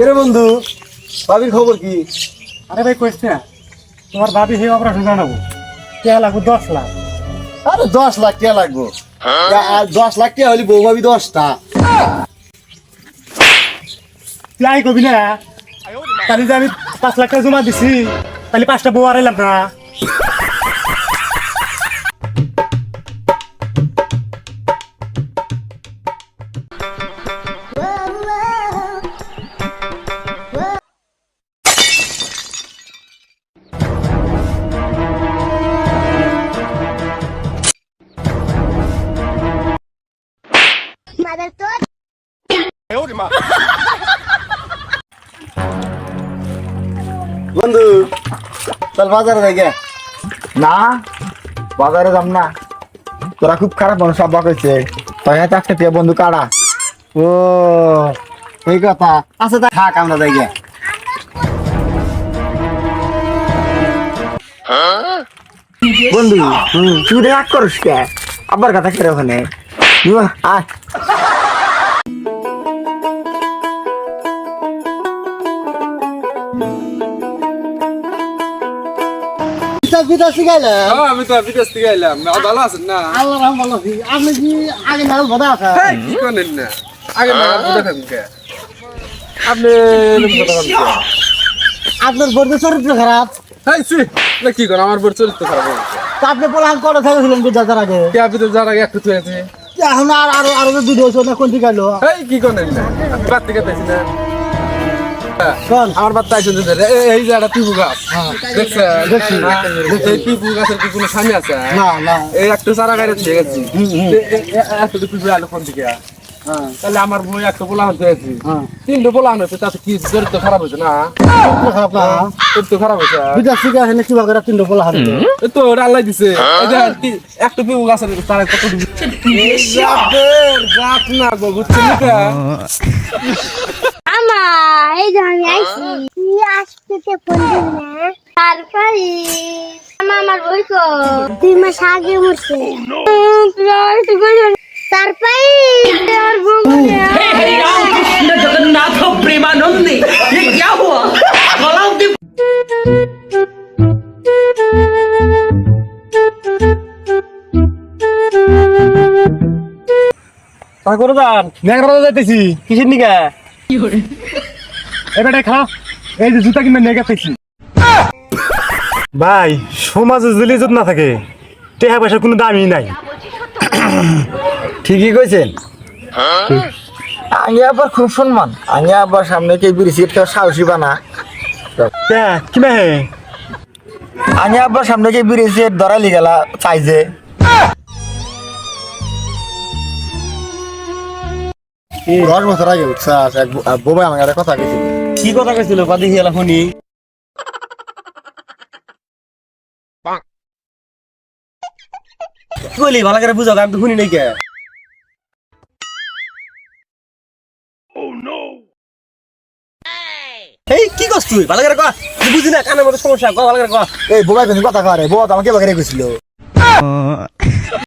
রে বন্ধু? ভাবির খবর কি? আরে ভাই কইস না তোমার ভাবি সেই অপারেশন জানাব। কে লাগবে? দশ লাখ। আরে দশ লাখ টাকা লাগবো? আর দশ লাখ টাকা হলে বউ ভাবি দশটা। তুই আই কবি না। তাহলে যে আমি পাঁচ লাখ টাকা জমা দিছি তাহলে পাঁচটা বউ আর এলাম না। বন্ধু চল বাজারে গে। না বাজারে যাম না। তোরা খুব খারাপ মানুষ আব্বা কইছে। তাই চারটে দিয়ে বন্ধু কাড়া ও এই কথা। আচ্ছা তা থাক আমরা বন্ধু তুই রাগ করিস কে? আব্বার কথা কেড়ে ওখানে। আয়। হ্যাঁ, আমি তো বিদেশ থেকে এলাম আ, ভালো আছেন না? আল্লাহ রাম ভালো আছি আপনি কি আগে নাগাল বোধা আছে? এই, কি করেন না? আগে না বুঝে থাকুন আপনি এরকম কথা বলেন কে? আপনার বড় চরিত্র খারাপ। না কি করেন? আমার বড় চরিত্র খারাপ হয়ে তা আপনি পোলান করে থাকেছিলেন বিদ্যাচার আগে। কে আপনি তো যার আগে একটু এখন আর আরও আরও দুধ হয়েছে না কোনটি গেল? এই কি করেন না? আপনি থেকে পেয়েছি না। হ্যাঁ, শোন আমার বাদ তাই এই এই যে একটা পিপু গাছ। দেখছেন হ্যাঁ, এই পিপু গাছের কি কোনো স্বামী আছে? না না। এই একটু চারা গাড়ি দিয়ে গেছি। এত পিপু আলো কোন থেকে হ্যাঁ। তাহলে আমার বই একটা পোলা হতে হয়েছে হ্যাঁ। তিনটে পোলা হয়েছে তাতে কি চরিত্র খারাপ হয়েছে না? খারাপ না। চরিত্র খারাপ হয়েছে। বিদেশ থেকে আসলে কি করে তিনটে পোলা হাতে এই তো আল্লাহ দিছে। এই একটা পিপু গাছের তারা কত জাতের না গো বুঝছেন এই যে আমি আইছি তুই আসতে ফোন দিবি না তারপরে আমা আমার বই কো দুই মাস আগে মরছে তারপরে আমার বউ हरे राम कृष्ण जगन्नाथ प्रेमानंदी ये क्या हुआ गला दे তা করে যান নেগরা যাইতেছি কিসের নিকা এবারে খা এই যে জুতা কিনে নেগে পেয়েছি ভাই সমাজে যদি ইজ্জত না থাকে টেহা পয়সার কোনো দামই নাই। ঠিকই কইছেন? আমি আবার খুব সম্মান। আমি আবার সামনে কে বিড়ি সিট খাওয়া সাহসী বানা কে? কি হে? আমি আবার সামনে কে বিড়ি সিট ধরালি গেলা চাইছে। দশ বছর আগে এক বোবাই আমাকে একটা কথা কেছিল কি কথা কইছিল? বাদি হিয়ালা শুনি। কি বলি ভালো করে বুঝাও আমি তো শুনি নাই কে? কি করছ তুই? ভালো করে কয়া না কানের মধ্যে সমস্যা কয়া ভালো করে কয়া এই, বোবাই কথা খাওয়া রে বোবা আমাকে বাগারে গেছিল